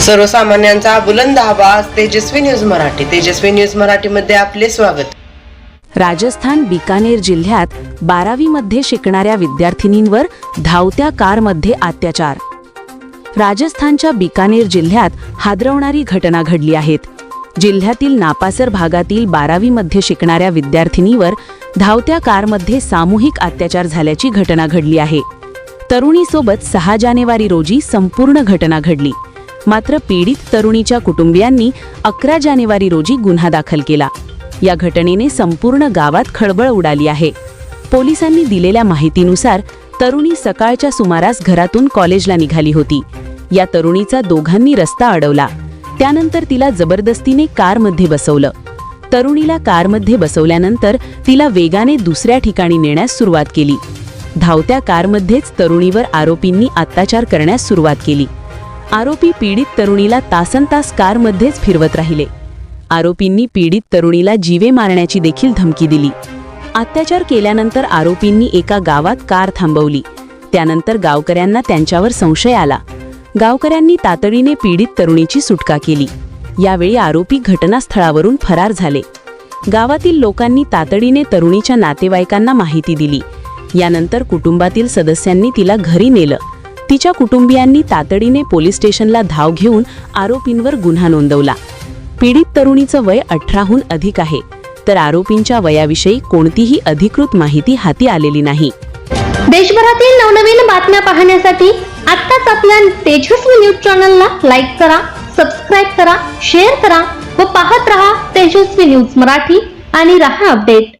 सर्वसामान्यांचा बुलंद आवाज तेजस्वी न्यूज मराठी. तेजस्वी न्यूज मराठीमध्ये आपले स्वागत. राजस्थान बिकानेर जिल्ह्यात बारावीमध्ये शिकणाऱ्या विद्यार्थिनींवर धावत्या कारमध्ये अत्याचार. राजस्थानच्या बिकानेर जिल्ह्यात हादरवणारी घटना घडली आहेत. जिल्ह्यातील नापासर भागातील बारावीमध्ये शिकणाऱ्या विद्यार्थिनीवर धावत्या कारमध्ये सामूहिक अत्याचार झाल्याची घटना घडली आहे. तरुणीसोबत सहा जानेवारी रोजी संपूर्ण घटना घडली. मात्र पीडित तरुणीच्या कुटुंबियांनी अकरा जानेवारी रोजी गुन्हा दाखल केला. या घटनेने संपूर्ण गावात खळबळ उडाली आहे. पोलिसांनी दिलेल्या माहितीनुसार तरुणी सकाळच्या सुमारास घरातून कॉलेजला निघाली होती. या तरुणीचा दोघांनी रस्ता अडवला. त्यानंतर तिला जबरदस्तीने कारमध्ये बसवलं. तरुणीला कारमध्ये बसवल्यानंतर तिला वेगाने दुसऱ्या ठिकाणी नेण्यास सुरुवात केली. धावत्या कारमध्येच तरुणीवर आरोपींनी अत्याचार करण्यास सुरुवात केली. आरोपी पीडित तरुणीला तासनतास कारमध्येच फिरवत राहिले. आरोपींनी पीडित तरुणीला जीवे मारण्याची देखील धमकी दिली. अत्याचार केल्यानंतर आरोपींनी एका गावात कार थांबवली. त्यानंतर गावकऱ्यांना त्यांच्यावर संशय आला. गावकऱ्यांनी तातडीने पीडित तरुणीची सुटका केली. यावेळी आरोपी घटनास्थळावरून फरार झाले. गावातील लोकांनी तातडीने तरुणीच्या नातेवाईकांना माहिती दिली. यानंतर कुटुंबातील सदस्यांनी तिला घरी नेलं. तिच्या कुटुंबियांनी तातडीने पोलीस स्टेशनला धाव घेऊन आरोपींवर गुन्हा नोंदवला. पीडित तरुणीचं वय अठराहून अधिक आहे. तर आरोपींच्या वयाविषयी कोणतीही अधिकृत माहिती हाती आलेली नाही. देशभरातील नवनवीन बातम्या पाहण्यासाठी आत्ताच आपल्या तेजस्वी न्यूज चॅनलला लाईक करा सबस्क्राईब करा शेअर करा व पाहत रहा तेजस्वी न्यूज मराठी आणि रहा अपडेट.